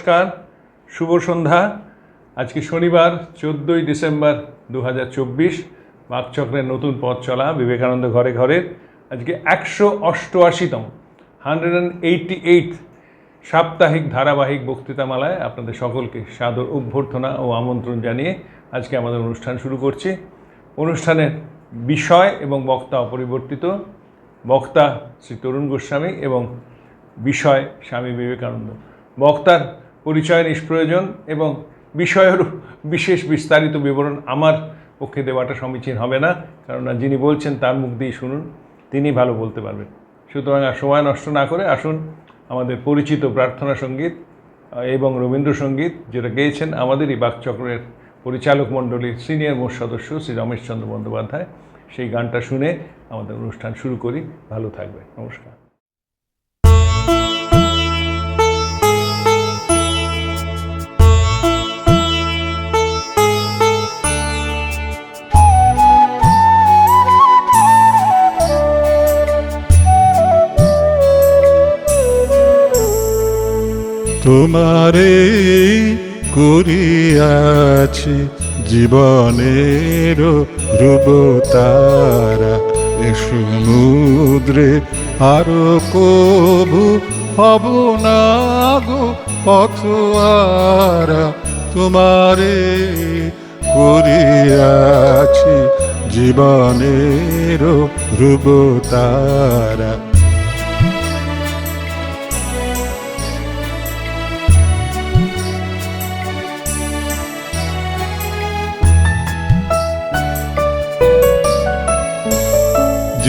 নমস্কার, শুভ সন্ধ্যা। আজকে শনিবার, চোদ্দোই ডিসেম্বর দু হাজার চব্বিশ বাকচক্রের নতুন পথ চলা, বিবেকানন্দ ঘরে ঘরে। আজকে একশো অষ্টআশিতম, হান্ড্রেড অ্যান্ড এইটটি এইট সাপ্তাহিক ধারাবাহিক বক্তৃতামালায় আপনাদের সকলকে সাদর অভ্যর্থনা ও আমন্ত্রণ জানিয়ে আজকে আমাদের অনুষ্ঠান শুরু করছি। অনুষ্ঠানের বিষয় এবং বক্তা অপরিবর্তিত, বক্তা শ্রী তরুণ গোস্বামী এবং বিষয় স্বামী বিবেকানন্দ। বক্তার পরিচয় নিষ্প্রয়োজন এবং বিষয়েরও বিশেষ বিস্তারিত বিবরণ আমার পক্ষে দেওয়াটা সমীচীন হবে না। কেননা যিনি বলছেন তার মুখ দিয়ে শুনুন, তিনি ভালো বলতে পারবেন। সুতরাং আর সময় নষ্ট না করে আসুন আমাদের পরিচিত প্রার্থনা সংগীত এবং রবীন্দ্রসঙ্গীত, যেটা গেয়েছেন আমাদেরই বাকচক্রের পরিচালক মণ্ডলীর সিনিয়র মোট সদস্য শ্রী রমেশচন্দ্র বন্দ্যোপাধ্যায়। সেই গানটা শুনে আমাদের অনুষ্ঠান শুরু করি। ভালো থাকবে নমস্কার। তোমারে করিয়াছি জীবনের ধ্রুব তারা এ সমুদ্রে আরও কবু হব না গো তোমারে করিয়াছি জীবনের ধ্রুব তারা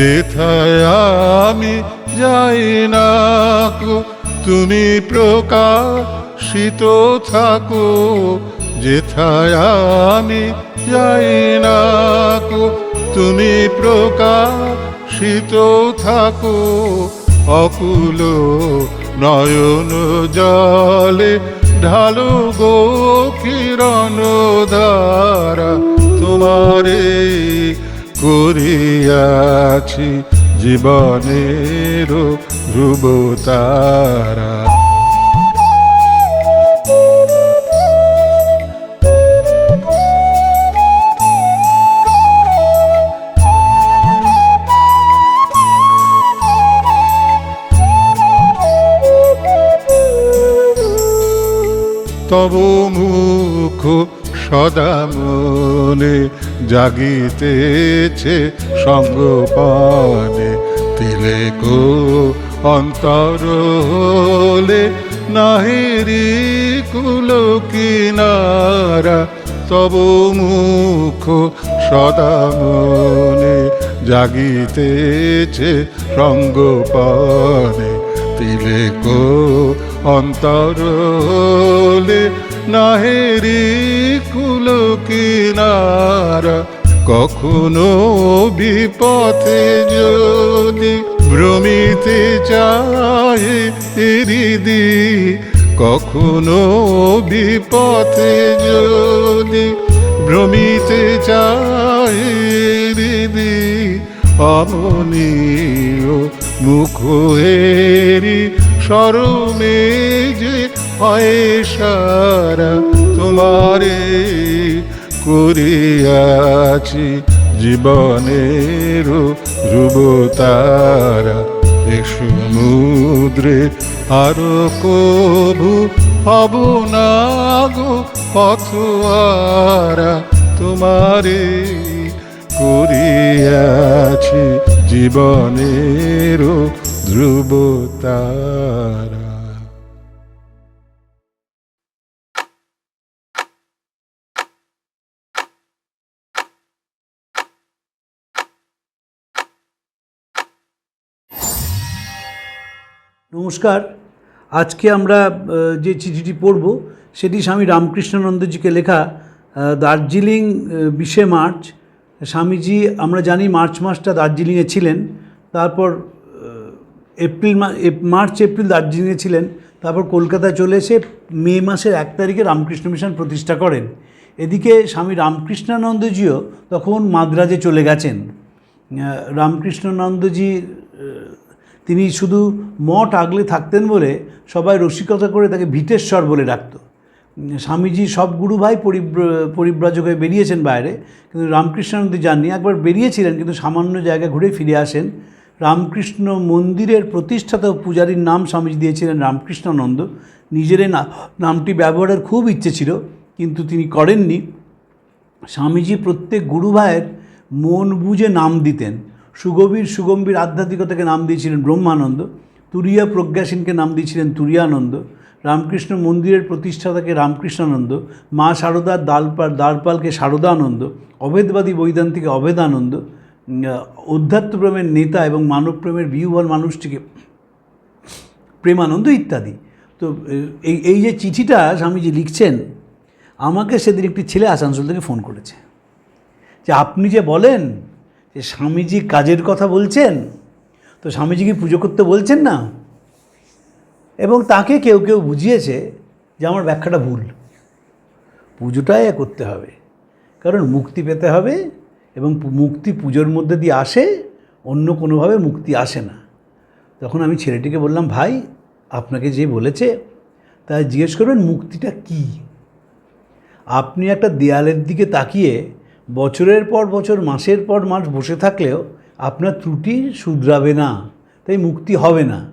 যেথায় আমি যাই না তুমি প্রকাশিত থাকো। যেথায় আমি যাই না তুমি প্রকাশিত থাকো। অকুল নয়ন জলে ঢালো গো কিরণ ধারা তোমারে করিয়াছি জীবনের ধ্রুব তারা। তব মুখ সদা মনে জাগিতেছে সঙ্গপানে। তিলে গো অন্তর হলে নাহেরি কুল কিনারা, তব মুখ সদা মনে জাগিতেছে সঙ্গপানে। তিলে গো অন্তরলে নাহেরি কুল কখনো বিপথে যদি ভ্রমিতে চায় হৃদি কখনো বিপথে যদি ভ্রমিতে চায় হৃদি অমনীয় মুখ হেরি সরমে যে হয় সারা তোমারে করিয়াছি জীবনের ধ্রুব তারা এ সমুদ্রে আরও কবু হব না গো পথুয়ারা তোমারে করিয়াছি জীবনের ধ্রুব নমস্কার। আজকে আমরা যে চিঠিটি পড়ব, সেটি স্বামী রামকৃষ্ণানন্দজিকে লেখা দার্জিলিং বিশে মার্চ। স্বামীজি, আমরা জানি মার্চ মাসটা দার্জিলিংয়ে ছিলেন, তারপর এপ্রিল মার্চ, এপ্রিল দার্জিলিংয়ে ছিলেন, তারপর কলকাতায় চলে এসে মে মাসের এক তারিখে রামকৃষ্ণ মিশন প্রতিষ্ঠা করেন। এদিকে স্বামী রামকৃষ্ণানন্দজিও তখন মাদ্রাজে চলে গেছেন। রামকৃষ্ণানন্দজি তিনি শুধু মঠ আগলে থাকতেন বলে সবাই রসিকতা করে তাকে ভিটেশ্বর বলে ডাকতো। স্বামীজি সব গুরু ভাই পরিব্র- পরিব্রাজক হয়ে বেরিয়েছেন বাইরে, কিন্তু রামকৃষ্ণানন্দ যাননি। একবার বেরিয়েছিলেন, কিন্তু সামান্য জায়গা ঘুরে ফিরে আসেন। রামকৃষ্ণ মন্দিরের প্রতিষ্ঠাতা পূজারীর নাম স্বামীজি দিয়েছিলেন রামকৃষ্ণানন্দ। নিজের নামটি ব্যবহারের খুব ইচ্ছে ছিল, কিন্তু তিনি করেননি। স্বামীজি প্রত্যেক গুরু ভাইয়ের মন বুঝে নাম দিতেন। সুগভীর সুগম্ভীর আধ্যাত্মিকতাকে নাম দিয়েছিলেন ব্রহ্মানন্দ, তুরিয়া প্রজ্ঞাসীনকে নাম দিয়েছিলেন তুরিয়ানন্দ, রামকৃষ্ণ মন্দিরের প্রতিষ্ঠাতাকে রামকৃষ্ণানন্দ, মা শারদার দালপাল দ্বারপালকে শারদানন্দ অভেদবাদী বৈদান্তিকে অভেদানন্দ অধ্যাত্মপ্রেমের নেতা এবং মানবপ্রেমের বিহুবল মানুষটিকে প্রেমানন্দ ইত্যাদি। তো এই এই যে চিঠিটা স্বামীজি লিখছেন, আমাকে সেদিন একটি ছেলে আসানসোল থেকে ফোন করেছে। যে আপনি যে বলেন যে স্বামীজি কাজের কথা বলছেন? তো স্বামীজি কি পুজো করতে বলছেন না? এবং তাকে কেউ কেউ বুঝিয়েছে যে আমার ব্যাখ্যাটা ভুল। পুজোটাই করতে হবে। কারণ মুক্তি পেতে হবে এবং মুক্তি পুজোর মধ্যে দিয়ে আসে, অন্য কোনোভাবে মুক্তি আসে না। তখন আমি ছেলেটিকে বললাম, ভাই, আপনাকে যে বলেছে তা জিজ্ঞেস করবেন মুক্তিটা কী? আপনি একটা দেয়ালের দিকে তাকিয়ে বছরের পর বছর, মাসের পর মাস বসে থাকলেও আপনার ত্রুটি শুধরাবে না, তাই মুক্তি হবে না।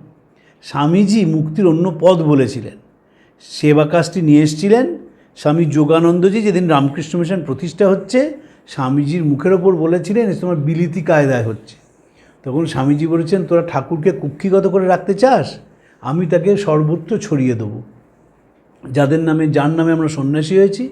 স্বামীজি মুক্তির অন্য পদ বলেছিলেন। সেবা কাজটি নিয়ে এসেছিলেন। স্বামী যোগানন্দজি যেদিন রামকৃষ্ণ মিশন প্রতিষ্ঠা হচ্ছে, স্বামীজির মুখের ওপর বলেছিলেন, এ তোমার বিলিতি কায়দায় হচ্ছে। তখন স্বামীজি বলেছেন, তোরা ঠাকুরকে কুক্ষিগত করে রাখতে চাস, আমি তাকে সর্বত্র ছড়িয়ে দেবো। যাদের নামে, যার নামে আমরা সন্ন্যাসী হয়েছি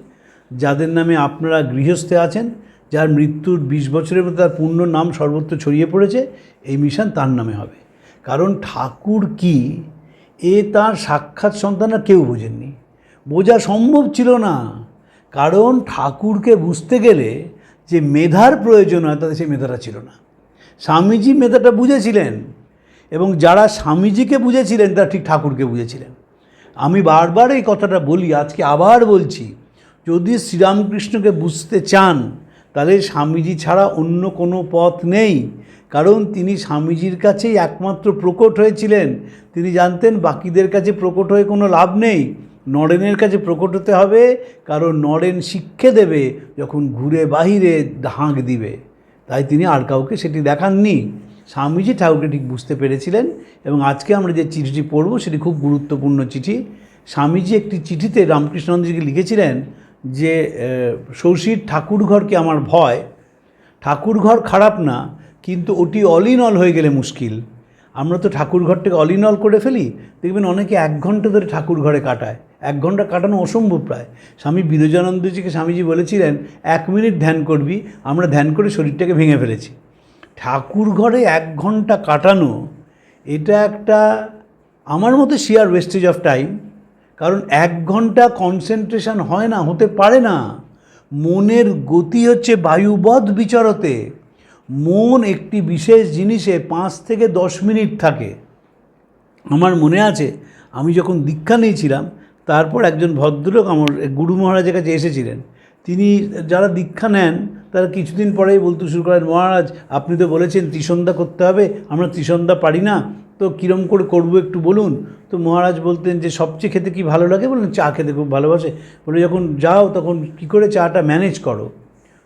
যাদের নামে আপনারা গৃহস্থে আছেন, যার মৃত্যুর বিশ বছরের মধ্যে তার পূর্ণ নাম সর্বত্র ছড়িয়ে পড়েছে, এই মিশন তার নামে হবে। কারণ ঠাকুর কি, এ তার সাক্ষাৎ সন্তানরা কেউ বোঝেননি। বোঝা সম্ভব ছিল না। কারণ ঠাকুরকে বুঝতে গেলে যে মেধার প্রয়োজন হয় তাদের সেই মেধাটা ছিল না। স্বামীজি মেধাটা বুঝেছিলেন এবং যারা স্বামীজিকে বুঝেছিলেন, তারা ঠিক ঠাকুরকে বুঝেছিলেন। আমি বারবার এই কথাটা বলি, আজকে আবার বলছি। যদি শ্রীরামকৃষ্ণকে বুঝতে চান, তাহলে স্বামীজি ছাড়া অন্য কোনো পথ নেই। কারণ তিনি স্বামীজির কাছেই একমাত্র প্রকট হয়েছিলেন। তিনি জানতেন বাকিদের কাছে প্রকট হয়ে কোনো লাভ নেই। নরেনের কাছে প্রকট হতে হবে, কারণ নরেন শিক্ষে দেবে যখন ঘুরে বাহিরে হাঁক দিবে। তাই তিনি আর কাউকে সেটি দেখাননি। স্বামীজি ঠাকুরকে ঠিক বুঝতে পেরেছিলেন এবং আজকে আমরা যে চিঠিটি পড়ব, সেটি খুব গুরুত্বপূর্ণ চিঠি। স্বামীজি একটি চিঠিতে রামকৃষ্ণনন্দজিকে লিখেছিলেন যে শৌশীর ঠাকুরঘরকে আমার ভয়। ঠাকুরঘর খারাপ না, কিন্তু ওটি অলিনল হয়ে গেলে মুশকিল। আমরা তো ঠাকুর ঘরটাকে অলিনল করে ফেলি। দেখবেন অনেকে এক ঘণ্টা ধরে ঠাকুরঘরে কাটায়। এক ঘণ্টা কাটানো অসম্ভব প্রায়। স্বামী বিরজানন্দজিকে স্বামীজি বলেছিলেন, এক মিনিট ধ্যান করবি, আমরা ধ্যান করে শরীরটাকে ভেঙে ফেলেছি। ঠাকুরঘরে এক ঘণ্টা কাটানো, এটা একটা আমার মতে শিয়ার ওয়েস্টেজ অফ টাইম কারণ এক ঘণ্টা কনসেন্ট্রেশন হয় না, হতে পারে না। মনের গতি হচ্ছে বায়ুবধ বিচারতে। মন একটি বিশেষ জিনিসে পাঁচ থেকে দশ মিনিট থাকে। আমার মনে আছে, আমি যখন দীক্ষা নিয়েছিলাম, তারপর একজন ভদ্রলোক আমার, গুরু মহারাজের কাছে এসেছিলেন। তিনি যারা দীক্ষা নেন, তারা কিছুদিন পরেই বলতে শুরু করেন, মহারাজ, আপনি তো বলেছেন ত্রিসন্ধ্যা করতে হবে, আমরা ত্রিসন্ধ্যা পারি না। তো কীরম করে করব একটু বলুন? তো মহারাজ বলতেন যে, সবচেয়ে খেতে কি ভালো লাগে? বলুন চা খেতে খুব ভালোবাসে। বলে, যখন যাও, তখন কী করে চাটা ম্যানেজ করো?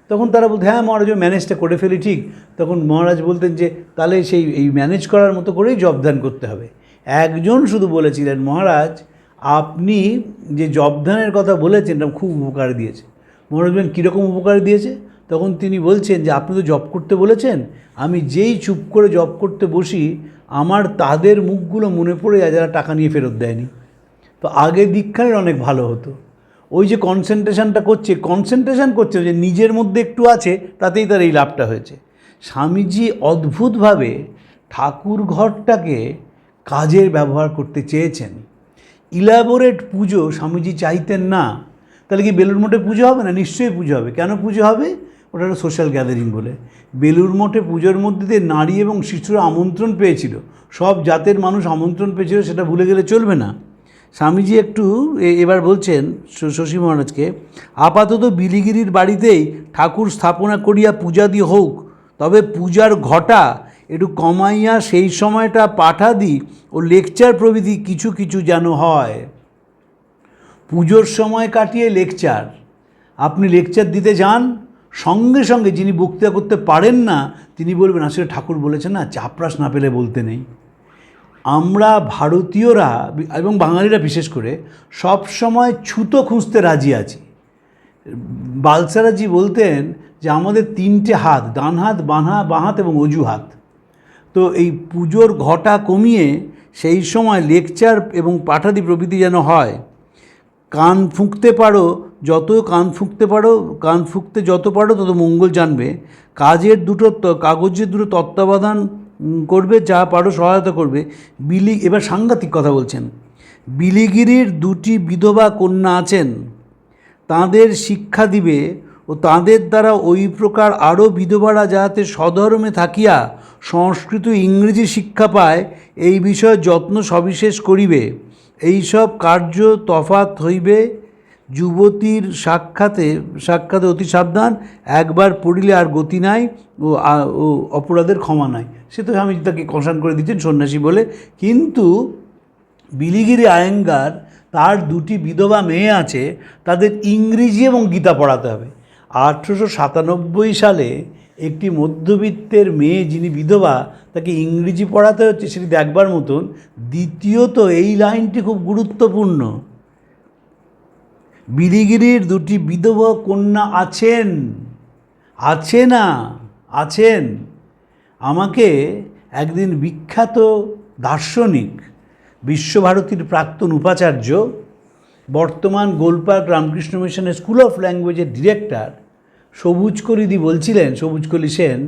তখন তারা বলতে হ্যাঁ মহারাজ ম্যানেজটা করে ফেলি, ঠিক। তখন মহারাজ বলতেন যে, তাহলে সেই, এই ম্যানেজ করার মতো করেই জবদান করতে হবে। একজন শুধু বলেছিলেন, মহারাজ, আপনি যে জবদানের কথা বলেছেন, এটা খুব উপকার দিয়েছে। মহারাজ বলেন কীরকম উপকার দিয়েছে? তখন তিনি বলছেন যে, আপনি তো জব করতে বলেছেন। আমি যেই চুপ করে জব করতে বসি আমার তাদের মুখগুলো মনে পড়ে যায় যারা টাকা নিয়ে ফেরত দেয়নি। তো আগে দীক্ষানের অনেক ভালো হতো। ওই যে কনসেন্ট্রেশনটা করছে কনসেন্ট্রেশন করছে যে নিজের মধ্যে একটু আছে, তাতেই তার এই লাভটা হয়েছে। স্বামীজি অদ্ভুতভাবে ঠাকুর ঘরটাকে কাজের ব্যবহার করতে চেয়েছেন। ইলাবোরেট পুজো স্বামীজি চাইতেন না। তাহলে কি বেলুর মঠে পুজো হবে না? নিশ্চয়ই পুজো হবে। কেন পুজো হবে? ওটা একটা সোশ্যাল গ্যাদারিং বলে। বেলুর মঠে পুজোর মধ্যে দিয়ে নারী এবং শিশুরা আমন্ত্রণ পেয়েছিল। সব জাতের মানুষ আমন্ত্রণ পেয়েছিল, সেটা ভুলে গেলে চলবে না। স্বামীজি একটু এবার বলছেন শশী মহারাজকে, আপাতত বিলিগিরির বাড়িতেই ঠাকুর স্থাপনা করিয়া পূজা দিয়ে হোক, তবে পূজার ঘটা একটু কমাইয়া সেই সময়টা পাঠাদি ও লেকচার প্রভৃতি কিছু কিছু যেন হয়। পুজোর সময় কাটিয়ে লেকচার। আপনি লেকচার দিতে যান সঙ্গে সঙ্গে যিনি বক্তৃতা করতে পারেন না, তিনি বলবেন, আসলে ঠাকুর বলেছেন না, চাপরাস না পেলে বলতে নেই। আমরা ভারতীয়রা এবং বাঙালিরা বিশেষ করে সব সময় ছুতো খুঁজতে রাজি আছি। বালসারাজি বলতেন যে, আমাদের তিনটে হাত, ডান হাত, বাঁ হাত বাঁ হাত এবং অজু হাত। তো এই পুজোর ঘটা কমিয়ে সেই সময় লেকচার এবং পাঠাদি প্রভৃতি যেন হয়, কান ফুঁকতে পারো যত কান ফুঁকতে পারো, কান ফুঁকতে যত পারো, তত মঙ্গল জানবে। কাজের দুটো কাগজের দুটো তত্ত্বাবধান করবে, যা পারো সহায়তা করবে। বিলি, এবার সাংঘাতিক কথা বলছেন। বিলিগিরির দুটি বিধবা কন্যা আছেন। তাদের শিক্ষা দিবে ও তাদের দ্বারা ওই প্রকার আরও বিধবারা যাহাতে সধর্মে থাকিয়া সংস্কৃত ইংরেজি শিক্ষা পায়, এই বিষয়ে যত্ন সবিশেষ করিবে। এইসব কার্য তফাত হইবে। যুবতীর সাক্ষাতে সাক্ষাতে অতি সাবধান, একবার পড়িলে আর গতি নাই ও অপরাধের ক্ষমা নাই। সে তো আমি তাকে কষান করে দিচ্ছেন সন্ন্যাসী বলে। কিন্তু বিলিগিরি আয়েঙ্গার তার দুটি বিধবা মেয়ে আছে, তাদের ইংরেজি এবং গীতা পড়াতে হবে। আঠেরোশো সাতানব্বই সালে একটি মধ্যবিত্তের মেয়ে যিনি বিধবা, তাকে ইংরেজি পড়াতে হচ্ছে সেটি দেখবার মতন। দ্বিতীয়ত এই লাইনটি খুব গুরুত্বপূর্ণ। বিলিগিরির দুটি বিধবা কন্যা আছেন। আছে না? আছেন। আমাকে একদিন বিখ্যাত দার্শনিক, বিশ্বভারতীর প্রাক্তন উপাচার্য, বর্তমান গোলপার্ক রামকৃষ্ণ মিশনের স্কুল অফ ল্যাঙ্গুয়েজের ডিরেক্টর সবুজ কলিদি বলছিলেন, সবুজ কলি সেন,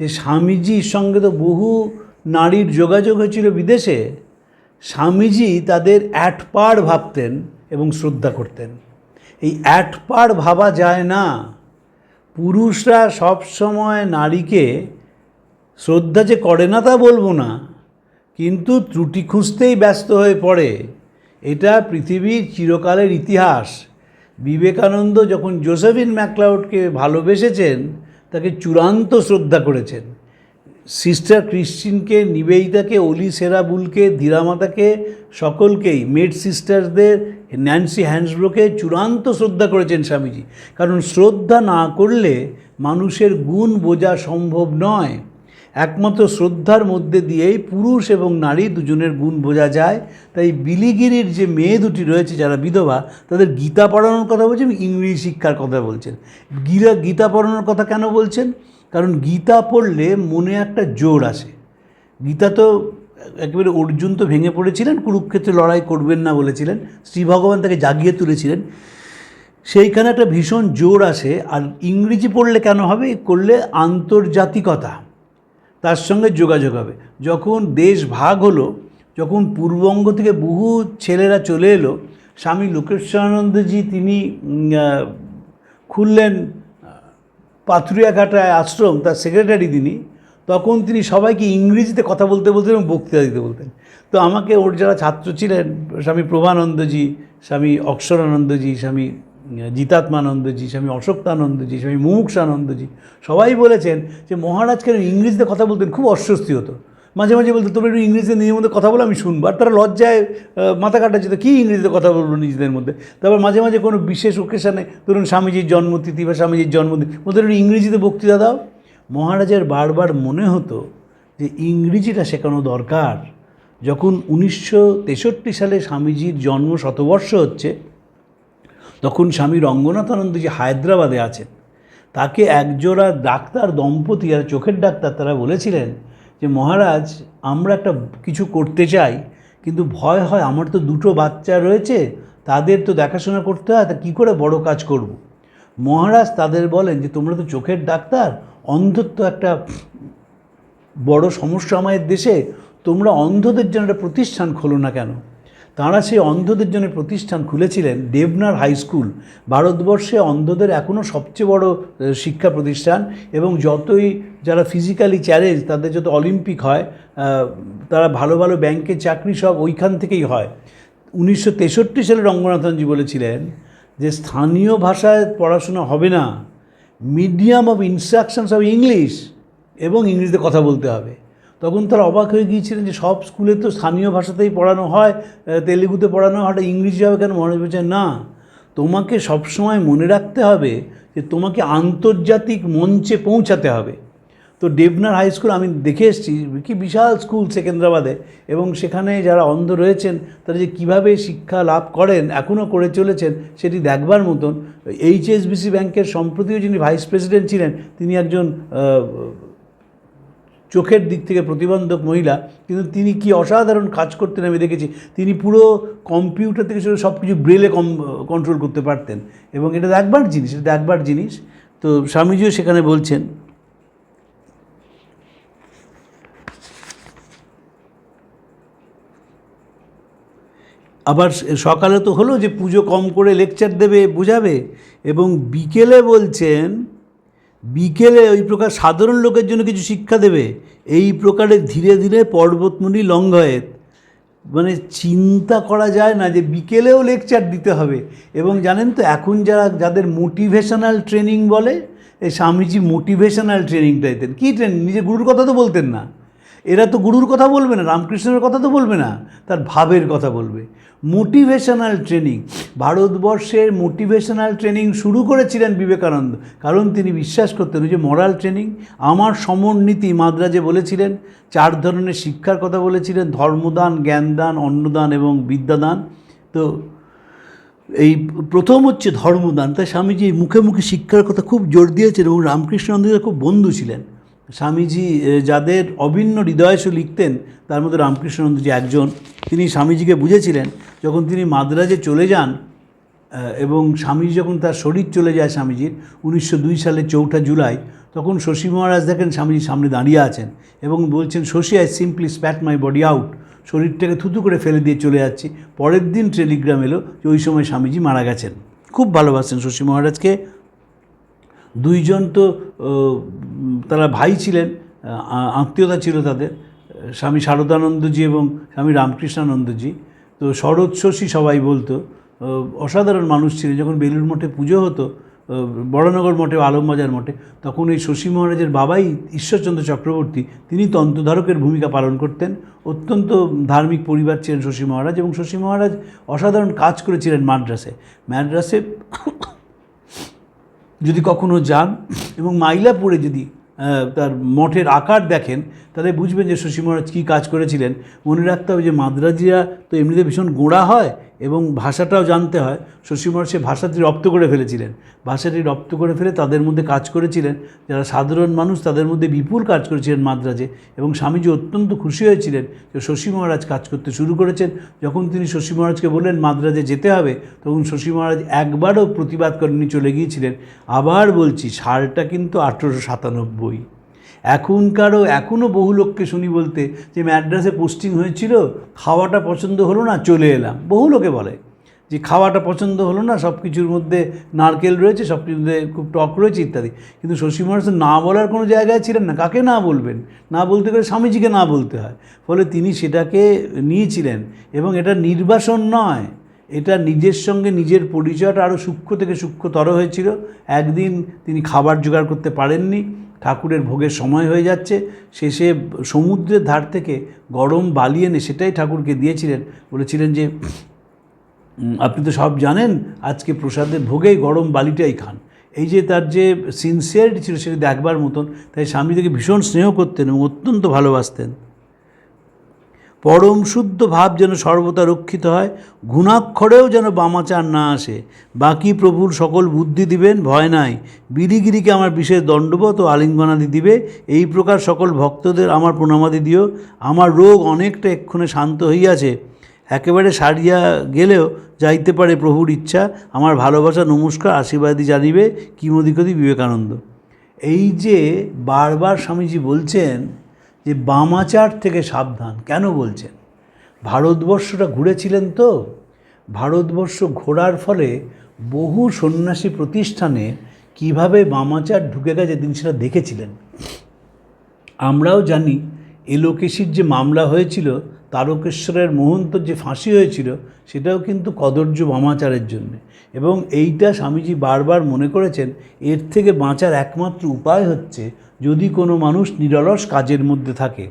যে স্বামীজির সঙ্গে তো বহু নারীর যোগাযোগ হয়েছিল বিদেশে, স্বামীজি তাদের অ্যাটপাড় ভাবতেন। এবং শ্রদ্ধা করতেন। এই অ্যাটপাড় ভাবা যায় না। পুরুষরা সব সময় নারীকে শ্রদ্ধা যে করে না তা বলব না, কিন্তু ত্রুটি খুঁজতেই ব্যস্ত হয়ে পড়ে। এটা পৃথিবীর চিরকালের ইতিহাস। বিবেকানন্দ যখন জোসেফিন ম্যাকলাউডকে ভালোবেসেছেন, তাকে চূড়ান্ত শ্রদ্ধা করেছেন। সিস্টার ক্রিশ্চিনকে নিবেদিতাকে অলি সেরাবুলকে ধীরামাতাকে সকলকেই মেড সিস্টারদের ন্যান্সি হ্যান্সব্রোকে চূড়ান্ত শ্রদ্ধা করেছেন স্বামীজি। কারণ শ্রদ্ধা না করলে মানুষের গুণ বোঝা সম্ভব নয়। একমাত্র শ্রদ্ধার মধ্যে দিয়েই পুরুষ এবং নারী দুজনের গুণ বোঝা যায়। তাই বিলিগিরির যে মেয়ে দুটি রয়েছে, যারা বিধবা, তাদের গীতা পড়ানোর কথা বলছেন ইংরেজি শিক্ষার কথা বলছেন। গীরা গীতা পড়ানোর কথা কেন বলছেন? কারণ গীতা পড়লে মনে একটা জোর আসে। গীতা তো একেবারে অর্জুন তো ভেঙে পড়েছিলেন, কুরুক্ষেত্রে লড়াই করবেন না বলেছিলেন শ্রী ভগবান তাকে জাগিয়ে তুলেছিলেন। সেইখানে একটা ভীষণ জোর আসে, আর ইংরেজি পড়লে কেন হবে? করলে আন্তর্জাতিকতা, তার সঙ্গে যোগাযোগ হবে। যখন দেশ ভাগ হলো, যখন পূর্ববঙ্গ থেকে বহু ছেলেরা চলে এলো, স্বামী লোকেশ্বরানন্দজি তিনি খুললেন পাথুরিয়াঘাটায় আশ্রম, তার সেক্রেটারি তিনি, তখন তিনি সবাইকে ইংরেজিতে কথা বলতে বলতেন এবং বক্তৃতা দিতে বলতেন। তো আমাকে ওর যারা ছাত্র ছিলেন, স্বামী প্রভানন্দজি, স্বামী অক্ষরানন্দজি, স্বামী জিতাত্মানন্দজি, স্বামী অশোক্তানন্দজি, স্বামী মুমুক্ষানন্দজি, সবাই বলেছেন যে মহারাজকে ইংরেজিতে কথা বলতেন, খুব অস্বস্তি হতো। মাঝে মাঝে বলতো, তোমরা একটু ইংরেজিতে নিজের মধ্যে কথা বলো, আমি শুনব। আর তারা লজ্জায় মাথা কাটা যেত কী ইংরেজিতে কথা বলব নিজেদের মধ্যে? তারপর মাঝে মাঝে কোনো বিশেষ ওকেশানে ধরুন স্বামীজির জন্মতিথি বা স্বামীজির জন্মদিন ওদের একটু ইংরেজিতে বক্তৃতা দাও। মহারাজের বারবার মনে হতো যে ইংরেজিটা শেখানো দরকার। যখন উনিশশো তেষট্টি সালে স্বামীজির জন্ম শতবর্ষ হচ্ছে, তখন স্বামী রঙ্গনাথানন্দ যে হায়দ্রাবাদে আছেন, তাকে একজোড়া ডাক্তার দম্পতি আর চোখের ডাক্তার তারা বলেছিলেন যে মহারাজ, আমরা একটা কিছু করতে চাই, কিন্তু ভয় হয় আমার তো দুটো বাচ্চা রয়েছে, তাদের তো দেখাশোনা করতে হয়, তা কী করে বড় কাজ করব। মহারাজ তাদের বলেন যে, তোমরা তো চোখের ডাক্তার, অন্ধত্ব একটা বড় সমস্যা আমাদের দেশে, তোমরা অন্ধদের জন্য একটা প্রতিষ্ঠান খোলো না কেন তাঁরা সেই অন্ধদের জন্য প্রতিষ্ঠান খুলেছিলেন দেবনার হাই স্কুল। ভারতবর্ষে অন্ধদের এখনও সবচেয়ে বড় শিক্ষা প্রতিষ্ঠান এবং যতই যারা ফিজিক্যালি চ্যালেঞ্জ তাদের যত অলিম্পিক হয় তারা ভালো ভালো ব্যাংকে চাকরি সব ওইখান থেকেই হয়। উনিশশো তেষট্টি সালে রঙ্গনাথনজি বলেছিলেন যে, স্থানীয় ভাষায় পড়াশোনা হবে না। Medium of instructions of English এবং ইংরেজিতে কথা বলতে হবে। তখন তারা অবাক হয়ে গিয়েছিলেন যে সব স্কুলে তো স্থানীয় ভাষাতেই পড়ানো হয় তেলেগুতে পড়ানো হয় ইংরেজি হবে কেন? মনে হচ্ছে না। তোমাকে সবসময় মনে রাখতে হবে যে তোমাকে আন্তর্জাতিক মঞ্চে পৌঁছাতে হবে। তো দেবনার হাই স্কুল, আমি দেখে এসেছি, কি বিশাল স্কুল সেকেন্দ্রাবাদে। এবং সেখানে যারা অন্ধ রয়েছেন, তারা যে কীভাবে শিক্ষা লাভ করেন এখনও করে চলেছেন, সেটি দেখবার মতন। এইচএসবিসি ব্যাংকের সম্প্রতিও যিনি ভাইস প্রেসিডেন্ট ছিলেন, তিনি একজন চোখের দিক থেকে প্রতিবন্ধক মহিলা, কিন্তু তিনি কি অসাধারণ কাজ করতেন আমি দেখেছি। তিনি পুরো কম্পিউটার থেকে শুরু সব কিছু ব্রেলে কম কন্ট্রোল করতে পারতেন। এবং এটা দেখবার জিনিস, এটা দেখবার জিনিস। তো স্বামীজিও সেখানে বলছেন, আবার সকালে তো হলো যে পুজো কম করে লেকচার দেবে, বোঝাবে। এবং বিকেলে বলছেন বিকেলে ওই প্রকার সাধারণ লোকের জন্য কিছু শিক্ষা দেবে। এই প্রকারে ধীরে ধীরে পর্বতমণি লঙ্ঘয়েত মানে চিন্তা করা যায় না যে বিকেলেও লেকচার দিতে হবে। এবং জানেন তো, এখন যারা, যাদের মোটিভেশনাল ট্রেনিং বলে, এই স্বামীজি মোটিভেশনাল ট্রেনিংটা দিতেন। কী ট্রেনিং নিজে গুরুর কথা তো বলতেন না। এরা তো গুরুর কথা বলবে না, রামকৃষ্ণের কথা তো বলবে না, তার ভাবের কথা বলবে। মোটিভেশনাল ট্রেনিং ভারতবর্ষের মোটিভেশনাল ট্রেনিং শুরু করেছিলেন বিবেকানন্দ, কারণ তিনি বিশ্বাস করতেন যে মরাল ট্রেনিং আমার সমরনীতি মাদ্রাজে বলেছিলেন, চার ধরনের শিক্ষার কথা বলেছিলেন, ধর্মদান, জ্ঞানদান, অন্নদান এবং বিদ্যাদান। তো এই প্রথম হচ্ছে ধর্মদান, তাই স্বামীজি মুখে মুখে শিক্ষার কথা খুব জোর দিয়েছেন এবং রামকৃষ্ণনন্দীরা খুব বন্ধু ছিলেন। স্বামীজি যাদের অভিন্ন হৃদয়সু লিখতেন, তার মধ্যে রামকৃষ্ণনন্দজি একজন। তিনি স্বামীজিকে বুঝেছিলেন, যখন তিনি মাদ্রাজে চলে যান এবং স্বামীজি যখন তার শরীর চলে যায় স্বামীজির, উনিশশো দুই সালের চৌঠা জুলাই, তখন শশী মহারাজ দেখেন স্বামীজির সামনে দাঁড়িয়ে আছেন এবং বলছেন, Shashi I simply spat my body out শরীরটাকে থুতু করে ফেলে দিয়ে চলে যাচ্ছি। পরের দিন টেলিগ্রাম এলো যে ওই সময় স্বামীজি মারা গেছেন। খুব ভালোবাসেন শশী মহারাজকে। দুইজন তো তারা ভাই ছিলেন আত্মীয়তা ছিল তাদের, স্বামী শারদানন্দজি এবং স্বামী রামকৃষ্ণানন্দজি। তো শরৎ শশী সবাই বলতো অসাধারণ মানুষ ছিলেন, যখন বেলুর মঠে পুজো হতো বড়নগর মঠে, আলমবাজার মঠে, তখন এই শশী মহারাজের বাবাই ঈশ্বরচন্দ্র চক্রবর্তী, তিনি তন্ত্রধারকের ভূমিকা পালন করতেন। অত্যন্ত ধার্মিক পরিবার ছিলেন শশী মহারাজ এবং শশী মহারাজ অসাধারণ কাজ করেছিলেন মাদ্রাসে। মাদ্রাসে যদি কখনো যান এবং মাইলাপুরে যদি তার মঠের আকার দেখেন, তাহলে বুঝবেন যে শশী মহারাজ কী কাজ করেছিলেন। মনে রাখতে হবে যে মাদ্রাজিরা তো এমনিতে ভীষণ গোড়া হয় এবং ভাষাটাও জানতে হয়। শশী মহারাজ সে ভাষাটি রপ্ত করে ফেলেছিলেন। ভাষাটি রপ্ত করে ফেলে তাদের মধ্যে কাজ করেছিলেন। যারা সাধারণ মানুষ তাদের মধ্যে বিপুল কাজ করেছিলেন মাদ্রাজে এবং স্বামীজি অত্যন্ত খুশি হয়েছিলেন যে শশী মহারাজ কাজ করতে শুরু করেছেন। যখন তিনি শশী মহারাজকে বললেন, মাদ্রাজে যেতে হবে, তখন শশী মহারাজ একবারও প্রতিবাদ করেননি, চলে গিয়েছিলেন। আবার বলছি, সালটা কিন্তু আঠেরোশো সাতানব্বই। এখনকারও এখনও বহু লোককে শুনি বলতে যে ম্যাড্রাসে পোস্টিং হয়েছিল, খাওয়াটা পছন্দ হলো না, চলে এলাম। বহু লোকে বলে যে খাওয়াটা পছন্দ হলো না সব কিছুর মধ্যে নারকেল রয়েছে সব কিছুর মধ্যে খুব টক রয়েছে, ইত্যাদি। কিন্তু শশী মহারাজ না বলার কোনো জায়গায় ছিলেন না, কাকে না বলবেন? না বলতে গেলে স্বামীজিকে না বলতে হয়। ফলে তিনি সেটাকে নিয়েছিলেন এবং এটা নির্বাসন নয়, এটা নিজের সঙ্গে নিজের পরিচয়টা আরও সূক্ষ্ম থেকে সূক্ষ্মতর হয়েছিল। একদিন তিনি খাবার জোগাড় করতে পারেননি ঠাকুরের ভোগের সময় হয়ে যাচ্ছে, শেষে সমুদ্রের ধার থেকে গরম বালি এনে সেটাই ঠাকুরকে দিয়েছিলেন, বলেছিলেন যে আপনি তো সব জানেন, আজকে প্রসাদের ভোগেই গরম বালিটাই খান। এই যে তার যে সিনসিয়ারিটি ছিল সেটা দেখবার মতন, তাই স্বামী থেকে ভীষণ স্নেহ করতেন এবং অত্যন্ত ভালোবাসতেন। পরম শুদ্ধ ভাব যেন সর্বদা রক্ষিত হয়, গুণাক্ষরেও যেন বামাচার না আসে। বাকি প্রভুর সকল বুদ্ধি দিবেন, ভয় নাই। বিরিগিরিকে আমার বিশেষ দণ্ডবত ও আলিঙ্গনাদি দিবে। এই প্রকার সকল ভক্তদের আমার প্রণামাদি দিও। আমার রোগ অনেকটা এক্ষণে শান্ত হইয়াছে। একেবারে সারিয়া গেলেও যাইতে পারে প্রভুর ইচ্ছা। আমার ভালোবাসা নমস্কার আশীর্বাদী জানিবে। কিমদিকদি বিবেকানন্দ। এই যে বারবার স্বামীজি বলছেন যে বামাচার থেকে সাবধান। কেন বলছেন? ভারতবর্ষটা ঘুরেছিলেন তো? ভারতবর্ষ ঘোরার ফলে বহু সন্ন্যাসী প্রতিষ্ঠানে কীভাবে বামাচার ঢুকে গেছে তিনি সেটা দেখেছিলেন। আমরাও জানি এলোকেশির যে মামলা হয়েছিল তারকেশ্বরের মহন্তর যে ফাঁসি হয়েছিল, সেটাও কিন্তু কদর্য বামাচারের জন্যে। এবং এইটা স্বামীজি বারবার মনে করেছেন, এর থেকে বাঁচার একমাত্র উপায় হচ্ছে যদি কোনো মানুষ নিরলস কাজের মধ্যে থাকে।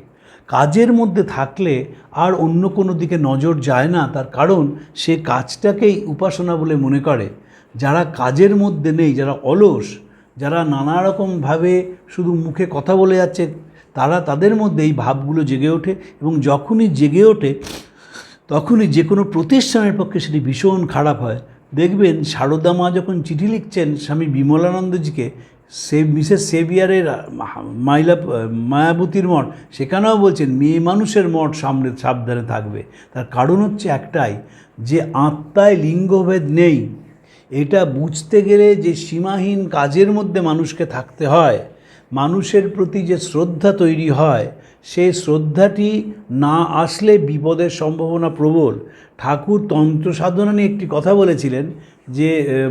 কাজের মধ্যে থাকলে আর অন্য কোনো দিকে নজর যায় না, তার কারণ সে কাজটাকেই উপাসনা বলে মনে করে। যারা কাজের মধ্যে নেই, যারা অলস, যারা নানা রকমভাবে শুধু মুখে কথা বলে যাচ্ছে তারা তাদের মধ্যে এই ভাবগুলো জেগে ওঠে এবং যখনই জেগে ওঠে, তখনই যে কোনো প্রতিষ্ঠানের পক্ষে সেটি ভীষণ খারাপ হয়। দেখবেন সারদা মা যখন চিঠি লিখছেন স্বামী বিমলানন্দজিকে, সে মিসেস সেভিয়ারের মাইলা মায়াবতীর মঠ, সেখানেও বলছেন, মেয়ে মানুষের মঠ সামনে সাবধানে থাকবে। তার কারণ হচ্ছে একটাই, যে আত্মায় লিঙ্গভেদ নেই। এটা বুঝতে গেলে যে সীমাহীন কাজের মধ্যে মানুষকে থাকতে হয়। মানুষের প্রতি যে শ্রদ্ধা তৈরি হয়, সেই শ্রদ্ধাটি না আসলে বিপদের সম্ভাবনা প্রবল। ঠাকুর তন্ত্র সাধনা নিয়ে একটি কথা বলেছিলেন যে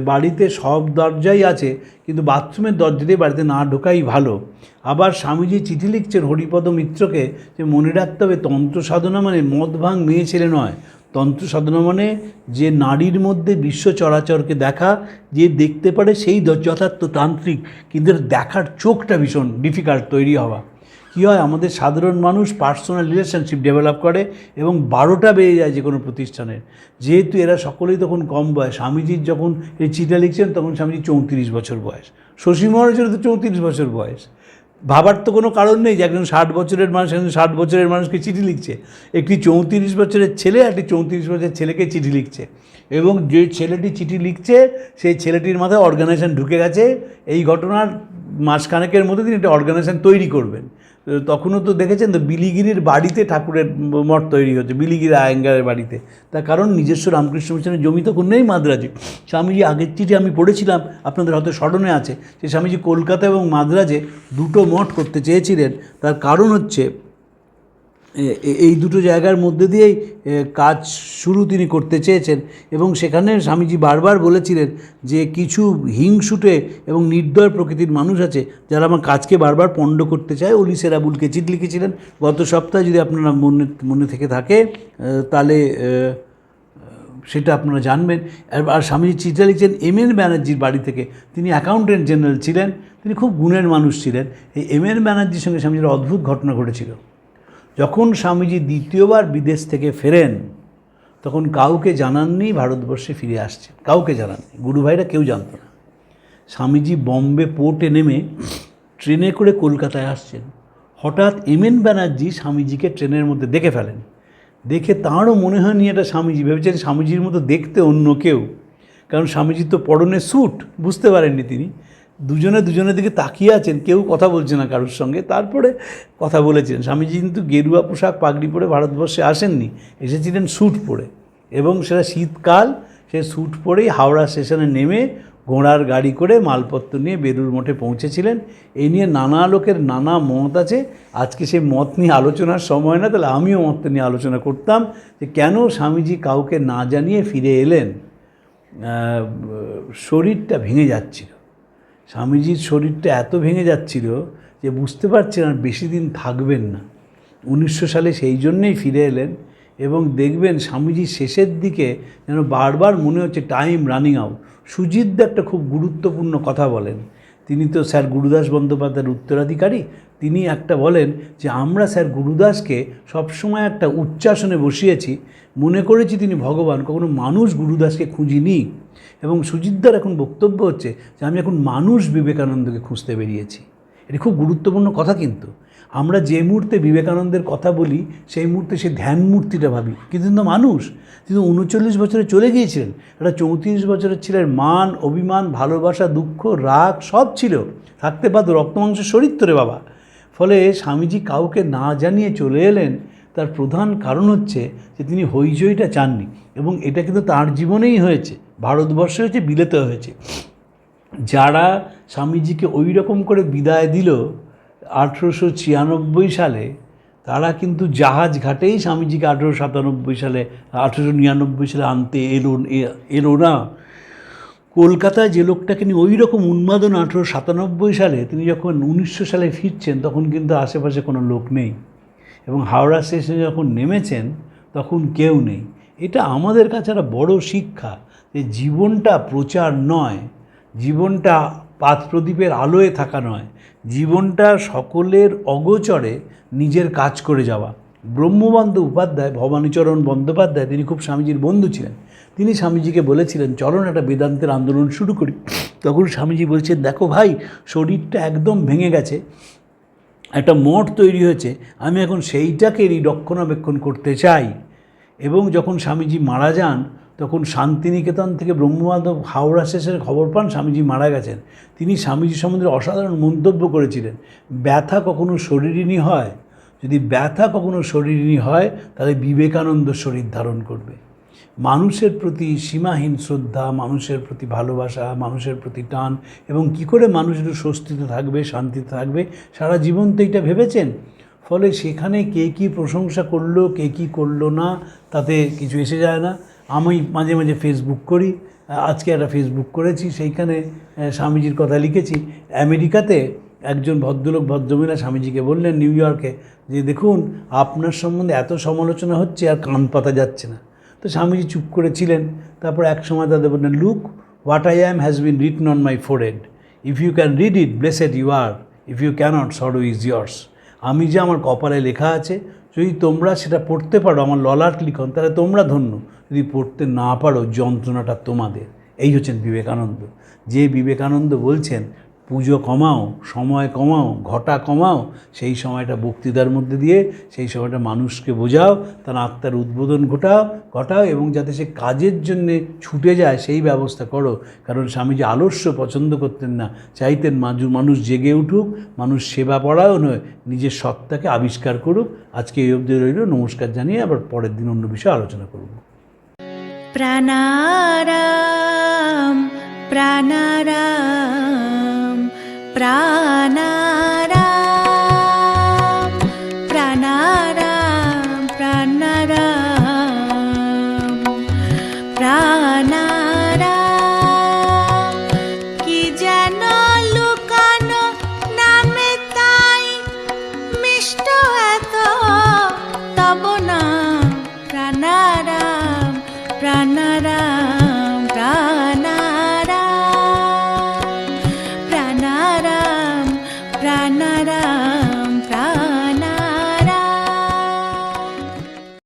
বাড়িতে সব দরজাই আছে, কিন্তু বাথরুমের দরজা দিয়ে বাড়িতে না ঢোকাই ভালো। আবার স্বামীজি চিঠি লিখছেন হরিপদ মিত্রকে যে, মনে রাখতে হবে তন্ত্র সাধনা মানে মদ ভাঙ মেয়ে ছেলে নয়। তন্ত্র সাধনা মানে যে নারীর মধ্যে বিশ্ব চরাচরকে দেখা, যে দেখতে পারে সেই যথার্থ তান্ত্রিক, কিন্তু দেখার চোখটা ভীষণ ডিফিকাল্ট তৈরি হওয়া। কী হয়, আমাদের সাধারণ মানুষ পার্সোনাল রিলেশনশিপ ডেভেলপ করে এবং বারোটা বেড়ে যায় যে কোনো প্রতিষ্ঠানের। যেহেতু এরা সকলেই তখন কম বয়স, স্বামীজির যখন এই চিঠা লিখছেন তখন স্বামীজি চৌত্রিশ বছর বয়স। শশী মহারাজের তো চৌত্রিশ বছর বয়স। ভাবার তো কোনো কারণ নেই যে একজন ষাট বছরের মানুষ, একজন ষাট বছরের মানুষকে চিঠি লিখছে। একটি চৌত্রিশ বছরের ছেলে একটি চৌত্রিশ বছরের ছেলেকে চিঠি লিখছে। এবং যে ছেলেটি চিঠি লিখছে, সেই ছেলেটির মাথায় অর্গানাইজেশন ঢুকে গেছে। এই ঘটনার মাসখানেকের মধ্যে তিনি একটা অর্গানাইজেশন তৈরি করবেন। তখনও তো দেখেছেন তো বিলিগিরির বাড়িতে ঠাকুরের মঠ তৈরি হচ্ছে, বিলিগিরি আয়েঙ্গারের বাড়িতে। তার কারণ নিজস্ব রামকৃষ্ণ মিশনের জমি তখন নেই মাদ্রাজে। স্বামীজি আগের চিঠি আমি পড়েছিলাম, আপনাদের হয়তো স্মরণে আছে, যে স্বামীজি কলকাতা এবং মাদ্রাজে দুটো মঠ করতে চেয়েছিলেন। তার কারণ হচ্ছে এই দুটো জায়গার মধ্যে দিয়েই কাজ শুরু তিনি করতে চেয়েছেন। এবং সেখানে স্বামীজি বারবার বলেছিলেন যে কিছু হিংসুটে এবং নির্দয় প্রকৃতির মানুষ আছে, যারা আমার কাজকে বারবার পণ্ড করতে চায়। অলি সেরাবুলকে চিঠি লিখেছিলেন, গত সপ্তাহে যদি আপনারা মনে মনে থেকে থাকে তাহলে সেটা আপনারা জানবেন। আর- আর স্বামীজি চিঠা লিখছেন, এম এন ব্যানার্জির বাড়ি থেকে। তিনি অ্যাকাউন্টেন্ট জেনারেল ছিলেন, তিনি খুব গুণের মানুষ ছিলেন। এই এম এন ব্যানার্জির সঙ্গে স্বামীজির অদ্ভুত ঘটনা ঘটেছিল। যখন স্বামীজি দ্বিতীয়বার বিদেশ থেকে ফেরেন, তখন কাউকে জানাননি, ভারতবর্ষে ফিরে আসছে। কাউকে জানাননি। গুরু ভাইরা কেউ জানত না। স্বামীজি বম্বে পোর্টে নেমে ট্রেনে করে কলকাতায় আসছেন। হঠাৎ এম এন ব্যানার্জি স্বামীজিকে ট্রেনের মধ্যে দেখে ফেলেন। দেখে তাঁরও মনে হয়নি এটা স্বামীজি। ভেবেছেন স্বামীজির মতো দেখতে অন্য কেউ। কারণ স্বামীজি তো পরনে স্যুট, বুঝতে পারেননি তিনি। দুজনে দুজনের দিকে তাকিয়ে আছেন, কেউ কথা বলছে না কারোর সঙ্গে। তারপরে কথা বলেছেন স্বামীজি কিন্তু গেরুয়া পোশাক পাগড়ি পরে ভারতবর্ষে আসেননি, এসেছিলেন স্যুট পরে। এবং সেটা শীতকাল, সে স্যুট পরেই হাওড়া স্টেশনে নেমে ঘোড়ার গাড়ি করে মালপত্র নিয়ে বেলুর মঠে পৌঁছেছিলেন। এই নিয়ে নানা লোকের নানা মত আছে। আজকে সেই মত নিয়ে আলোচনার সময় না, তাহলে আমিও মত নিয়ে আলোচনা করতাম যে কেন স্বামীজি কাউকে না জানিয়ে ফিরে এলেন। শরীরটা ভেঙে যাচ্ছিল। স্বামীজির শরীরটা এত ভেঙে যাচ্ছিল যে বুঝতে পারছেন আর বেশি দিন থাকবেন না। উনিশশো সালে সেই জন্যেই ফিরে এলেন এবং দেখবেন স্বামীজির শেষের দিকে যেন বারবার মনে হচ্ছে টাইম রানিং আউট সুজিতদা একটা খুব গুরুত্বপূর্ণ কথা বলেন। তিনি তো স্যার গুরুদাস বন্দ্যোপাধ্যায়ের উত্তরাধিকারী তিনি একটা বলেন যে, আমরা স্যার গুরুদাসকে সবসময় একটা উচ্চাসনে বসিয়েছি। মনে করেছি তিনি ভগবান, কখনো মানুষ গুরুদাসকে খুঁজিনি। এবং সুজিতদার এখন বক্তব্য হচ্ছে যে, আমি এখন মানুষ বিবেকানন্দকে খুঁজতে বেরিয়েছি। এটি খুব গুরুত্বপূর্ণ কথা কিন্তু। আমরা যে মুহূর্তে বিবেকানন্দের কথা বলি, সেই মুহূর্তে সে ধ্যান মূর্তিটা ভাবি। কিন্তু তো মানুষ। তিনি উনচল্লিশ বছরে চলে গিয়েছিলেন। একটা চৌত্রিশ বছরের ছেলের মান, অভিমান, ভালোবাসা, দুঃখ, রাগ সব ছিল। থাকতে পারত রক্তমাংসের শরীর তোরে বাবা। ফলে স্বামীজি কাউকে না জানিয়ে চলে এলেন, তার প্রধান কারণ হচ্ছে যে তিনি হইচইটা চাননি এবং এটা কিন্তু তার জীবনেই হয়েছে, ভারতবর্ষে হয়েছে, বিলেতে হয়েছে। যারা স্বামীজিকে ওই রকম করে বিদায় দিল আঠেরোশো ছিয়ানব্বই সালে, তারা কিন্তু জাহাজ ঘাটেই স্বামীজিকে আঠেরোশো সাতানব্বই সালে, আঠেরোশো নিরানব্বই সালে আনতে এলো এলো না। কলকাতায় যে লোকটাকে নিয়ে ওই রকম উন্মাদন আঠেরোশো সাতানব্বই সালে তিনি যখন উনিশশো সালে ফিরছেন, তখন কিন্তু আশেপাশে কোনো লোক নেই। এবং হাওড়া স্টেশনে যখন নেমেছেন, তখন কেউ নেই। এটা আমাদের কাছে একটা বড় শিক্ষা যে জীবনটা প্রচার নয়, জীবনটা পাত প্রদীপের আলোয় থাকা নয়। জীবনটা সকলের অগোচরে নিজের কাজ করে যাওয়া। ব্রহ্মবন্ধ উপাধ্যায় ভবানীচরণ বন্দ্যোপাধ্যায়, তিনি খুব স্বামীজির বন্ধু ছিলেন। তিনি স্বামীজিকে বলেছিলেন চলুন একটা বেদান্তের আন্দোলন শুরু করি। তখন স্বামীজি বলছেন, দেখো ভাই, শরীরটা একদম ভেঙে গেছে, একটা মঠ তৈরি হয়েছে, আমি এখন সেইটাকেরই রক্ষণাবেক্ষণ করতে চাই। এবং যখন স্বামীজি মারা যান, তখন শান্তিনিকেতন থেকে ব্রহ্মবান্ধব হাওড়া শেষের খবর পান, স্বামীজি মারা গেছেন। তিনি স্বামীজি সম্বন্ধে অসাধারণ মন্তব্য করেছিলেন, ব্যথা কখনো শরীরিনী হয়? যদি ব্যথা কখনো শরীরিনী হয়, তাহলে বিবেকানন্দ শরীর ধারণ করবে। মানুষের প্রতি সীমাহীন শ্রদ্ধা, মানুষের প্রতি ভালোবাসা, মানুষের প্রতি টান এবং কি করে মানুষ একটু স্বস্তিতে থাকবে, শান্তিতে থাকবে, সারা জীবন তো এইটা ভেবেছেন? ফলে সেখানে কে কী প্রশংসা করল, কে কী করল না, তাতে কিছু এসে যায় না। আমি মাঝে মাঝে ফেসবুক করি, আজকে একটা ফেসবুক করেছি, সেইখানে স্বামীজির কথা লিখেছি, আমেরিকাতে একজন ভদ্রলোক ভদ্রমহিলা স্বামীজিকে বললেন নিউ ইয়র্কে যে দেখুন, আপনার সম্বন্ধে এত সমালোচনা হচ্ছে আর কান পাতা যাচ্ছে না। তো স্বামীজি চুপ করেছিলেন তারপর এক সময় তাদের বললেন look what I am has been written on my forehead if you can read it blessed you are if you cannot sorrow is yours আমি যে আমার কপালে লেখা আছে, যদি তোমরা সেটা পড়তে পারো, আমার ললাট লিখন, তাহলে তোমরা ধন্য। যদি পড়তে না পারো, যন্ত্রণাটা তোমাদের। এই হচ্ছেন বিবেকানন্দ। যে বিবেকানন্দ বলছেন পুজো কমাও, সময় কমাও, ঘটা কমাও, সেই সময়টা বক্তৃতার মধ্যে দিয়ে, সেই সময়টা মানুষকে বোঝাও, তার আত্মার উদ্বোধন ঘটাও ঘটাও এবং যাতে সে কাজের জন্যে ছুটে যায়, সেই ব্যবস্থা করো। কারণ স্বামীজি আলস্য পছন্দ করতেন না। চাইতেন মাজু মানুষ জেগে উঠুক, মানুষ সেবা পড়াও নয় নিজের সত্তাকে আবিষ্কার করুক। আজকে এই অবধি রইল। নমস্কার জানিয়ে আবার পরের দিন অন্য বিষয়ে আলোচনা করব। প্রাণারাম প্রাণারাম। প্রাণারাম